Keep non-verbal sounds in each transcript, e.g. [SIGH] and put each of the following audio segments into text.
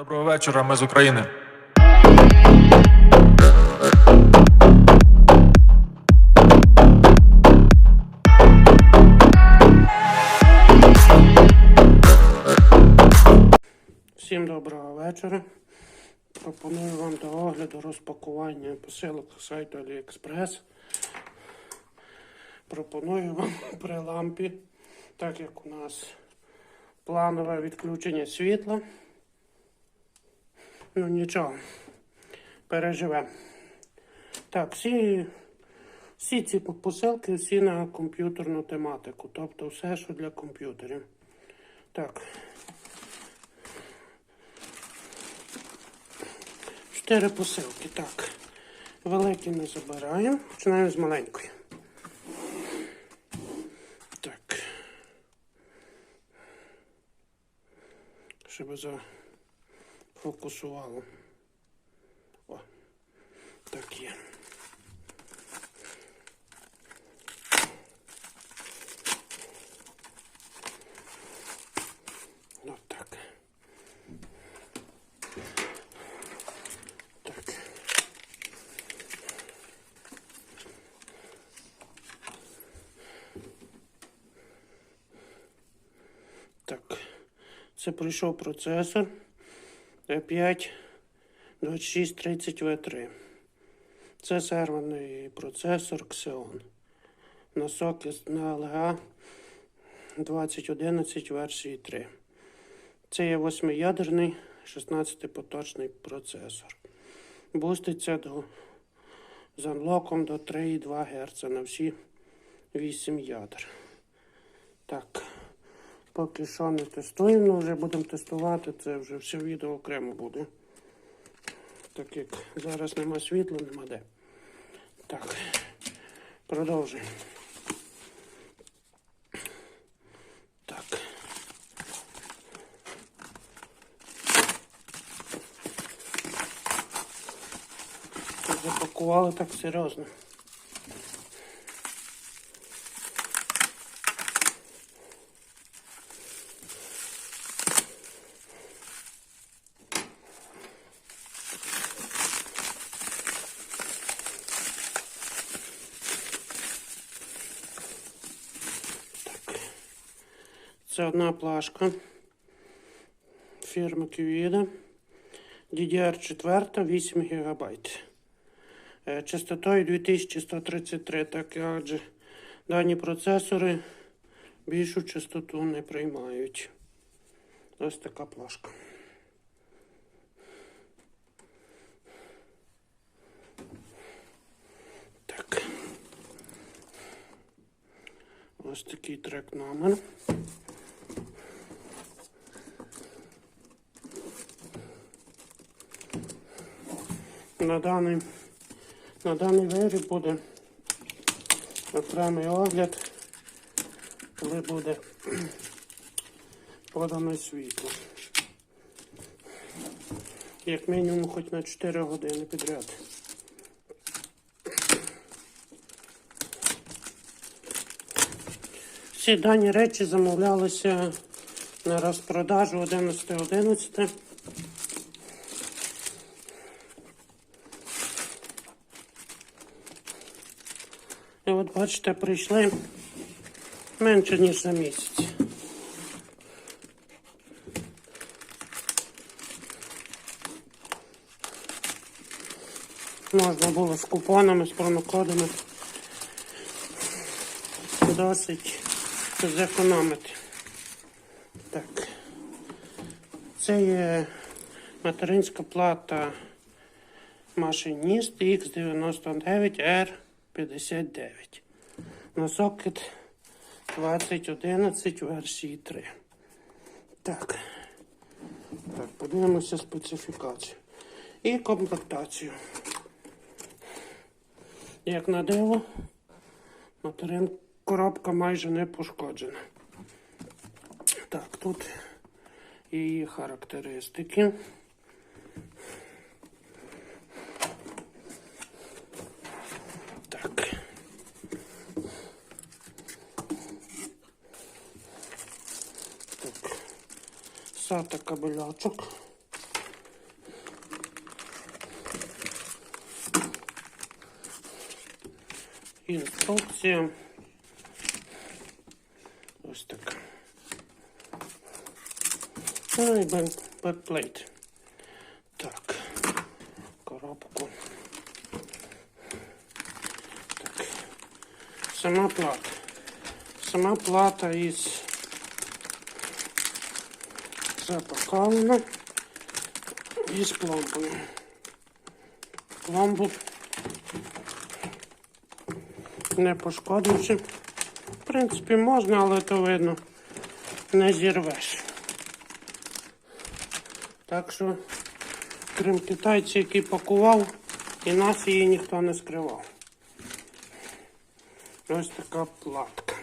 Доброго вечора, ми з України. Всім доброго вечора. Пропоную вам до огляду розпакування посилок сайту AliExpress. Пропоную вам [LAUGHS] при лампі, так як у нас планове відключення світла. Ну нічого, переживемо. Так, всі, всі ці посилки всі на комп'ютерну тематику, тобто все, що для комп'ютерів. Так, Чотири посилки, так. Великі не забираємо. Починаємо з маленької. Так. Щоб зафокусувало. О, так є. Ну. Так. Так. Це пройшов процесор i5 2630V3. Це серверний процесор Xeon. На сокет на LGA 2011 версії 3. Це є восьмиядерний 16-поточний процесор. Буститься до, з анлоком до 3,2 Гц на всі 8 ядер. Так, поки що не тестуємо, вже будемо тестувати, це вже все відео окремо буде. Так як зараз нема світла, нема де. Так, продовжуємо. Так. Запакували так серйозно. Це одна плашка фірми Qvida. DDR4 8 ГБ. Частотою 2133, так адже дані процесори більшу частоту не приймають. Ось така плашка. Так. Ось такий трек номер. На даний, на даний виріб буде окремий огляд, коли буде подано світло. Як мінімум хоч на 4 години підряд. Всі дані речі замовлялися на розпродажу 11.11. І от бачите, прийшли менше, ніж за місяць. Можна було з купонами, з промокодами досить зекономити. Так. Це є материнська плата машиніст X99R59. На сокет 2011 версії 3. Так. Так, подивимося специфікацію. І комплектацію. Як на диво, материн коробка майже не пошкоджена. Так, тут її характеристики. взяти кабелячок. Інструкція. Ось так. Ну і бекплейт. Так, коробку. Так. Сама плата. Сама плата із запакована із пломбою. Пломбу не пошкодивши. В принципі, можна, але то видно, не зірвеш. Так що, крім китайця, який пакував, і нас її ніхто не скривав. Ось така платка.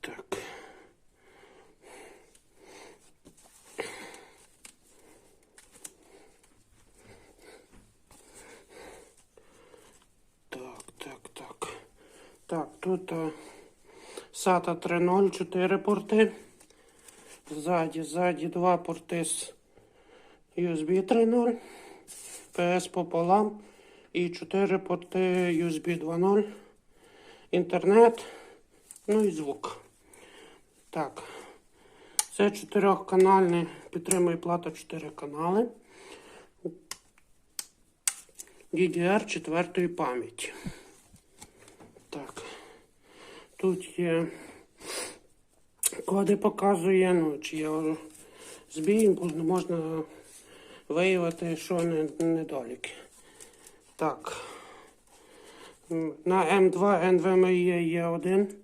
Так. Так, так, так. Так, тут SATA 3.0, 4 порти. Ззаді, ззаді два порти з USB 3.0, PS пополам і 4 порти USB 2.0, інтернет, ну і звук. Так, це чотирьохканальний, підтримує плата 4 канали. DDR 4 пам'яті. Тут є коди показує, ну, чи є збій, можна виявити, що недоліки. Так. На М2 NVMe є один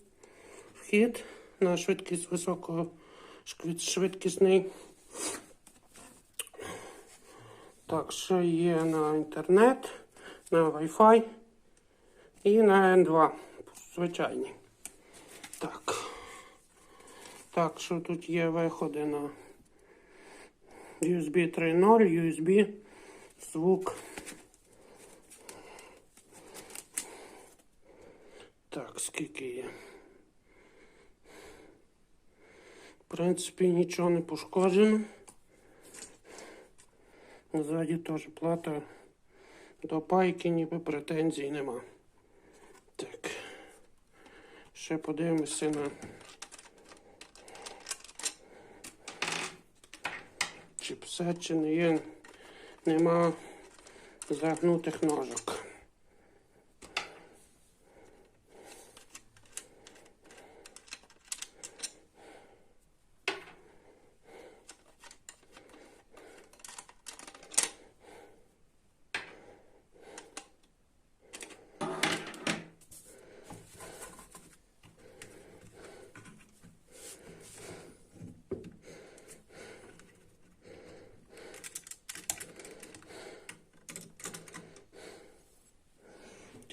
вхід на швидкість високошвидкісний. Так, що є на інтернет, на Wi-Fi і на N2. Звичайні. Так. Що тут є виходи на USB 3.0, USB, звук. Так, скільки є? В принципі, нічого не пошкоджено. Ззаді теж плата до пайки, ніби претензій нема. Так. Ще подивимося на не є, нема загнутих ножок.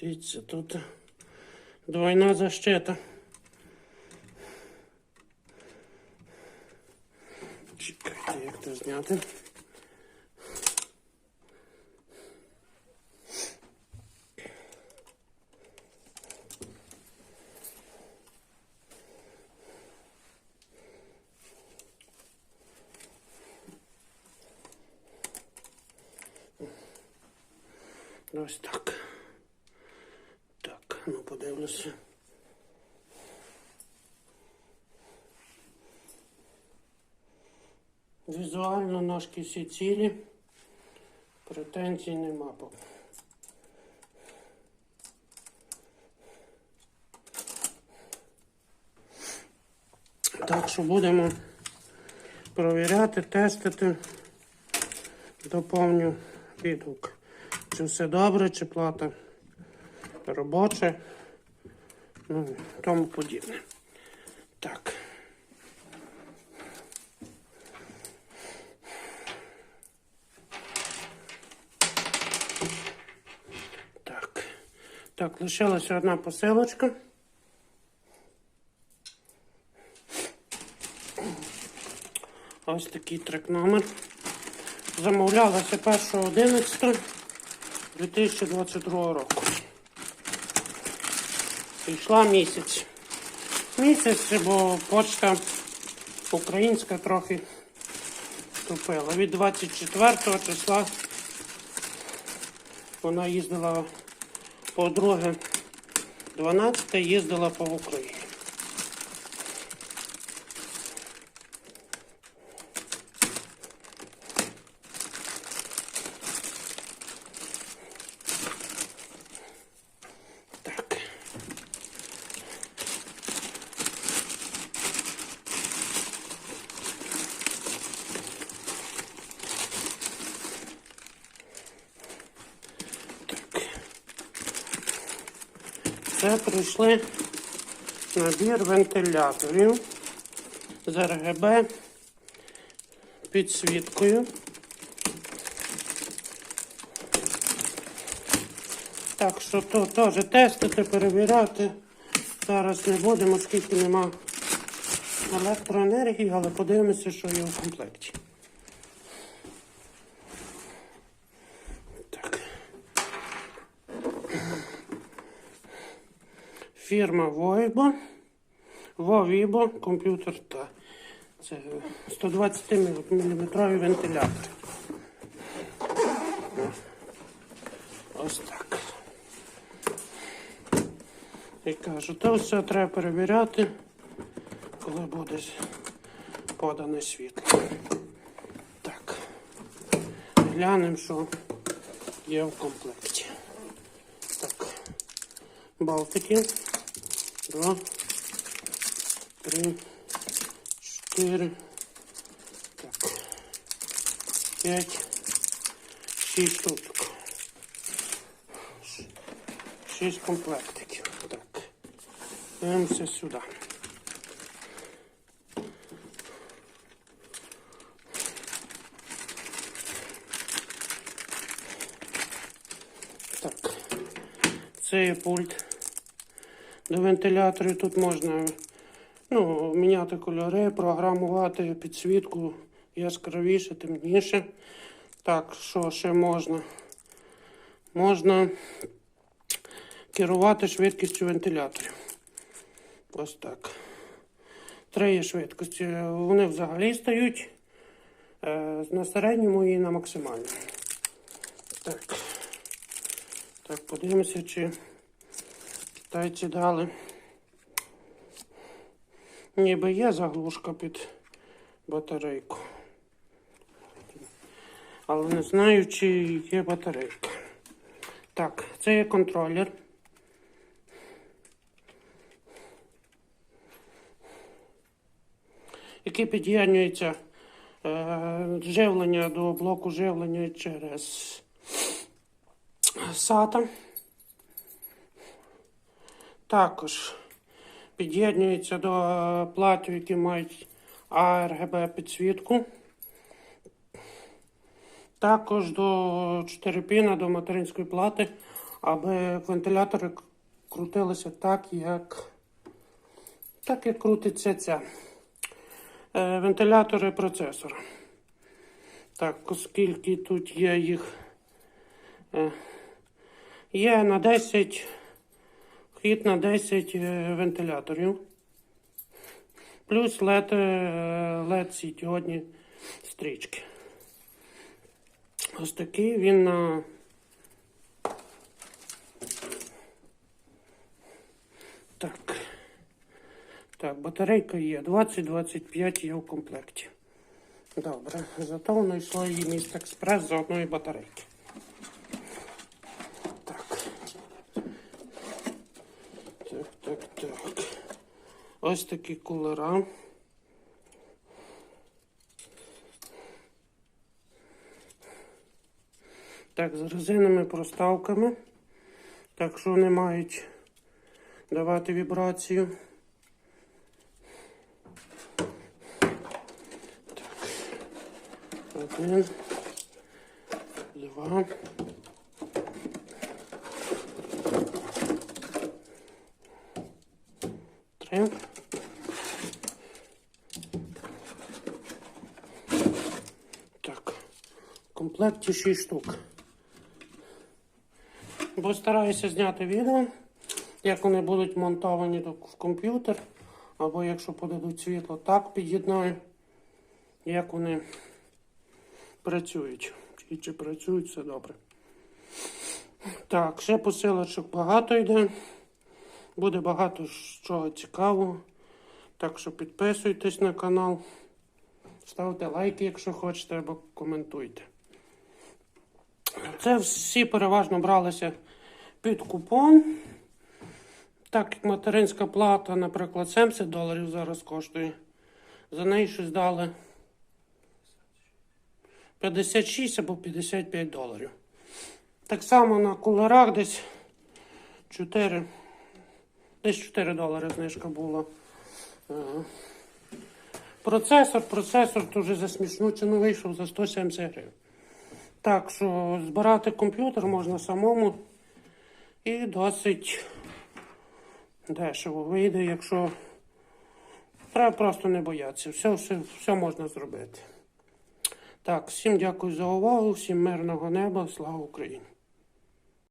Дивіться, тут двойна защита. Чекайте, як це зняти. Ось так. Ну подивлюся. Візуально ножки всі цілі. Претензій нема. поки. Так що будемо провіряти, тестити. Доповню відгук. Чи все добре, чи плата робоче, ну, тому подібне. Так. Так. Так, лишилася одна посилочка. Ось такий трек номер. Замовлялася 1.11.2022 року. Пішла місяць. Місяць, бо почта українська трохи тупила. Від 24 числа Вона їздила по-друге, 12 їздила по Україні. Це прийшли набір вентиляторів з РГБ підсвіткою. Так що то теж тестити, перевіряти. Зараз не будемо, оскільки нема електроенергії, але подивимося, що є в комплекті. Фірма Voibo. Vovibo комп'ютер та це 120 мм вентилятор. Ось так. І кажу, то все треба перевіряти, коли буде подане світло. Так. Глянемо, що є в комплекті. Так. Балтики. Два. Три. Чотири. Так. П'ять. Шість штук. Шість комплектиків. Так. Дивимося сюди. Так. Це є пульт. До вентиляторів тут можна ну, міняти кольори, програмувати підсвітку яскравіше, темніше. Так, що ще можна? Можна керувати швидкістю вентиляторів. Ось так. Три швидкості. Вони взагалі стають е, на середньому і на максимальному. Так. Так, подивимося, чи китайці дали. Ніби є заглушка під батарейку. Але не знаю, чи є батарейка. Так, це є контролер. Який під'єднується е, живлення до блоку живлення через SATA. Також під'єднується до е, платів, які мають ARGB підсвітку. Також до 4 піна до материнської плати, аби вентилятори крутилися так, як, так, як крутиться ця. Е, вентилятори процесора. Так, оскільки тут є їх. Е, є на 10, вхід на 10 е, вентиляторів. Плюс LED, е, LED світодні стрічки. Ось такий він на. Так. Так, батарейка є. 20-25 є в комплекті. Добре. Зато воно йшло і міст експрес за одної батарейки. Так. Так, так, так. Ось такі кулера. Так, з резинними проставками. Так що вони мають давати вібрацію. Так. Один. Два. Три. Так. В комплекті 6 штук. Бо стараюся зняти відео, як вони будуть монтовані в комп'ютер, або якщо подадуть світло, так під'єднаю, як вони працюють. І чи працюють все добре. Так, ще посилочок багато йде. Буде багато чого цікавого. Так що підписуйтесь на канал, ставте лайки, якщо хочете, або коментуйте. Це всі переважно бралися під купон. Так як материнська плата, наприклад, 70 доларів зараз коштує. За неї щось дали 56 або 55 доларів. Так само на кулерах десь 4, десь 4 долари знижка була. Процесор, процесор то вже за ціну вийшов за 170 гривень. Так що збирати комп'ютер можна самому і досить дешево вийде, якщо треба просто не боятися. Все, все, все можна зробити. Так, всім дякую за увагу, всім мирного неба, слава Україні!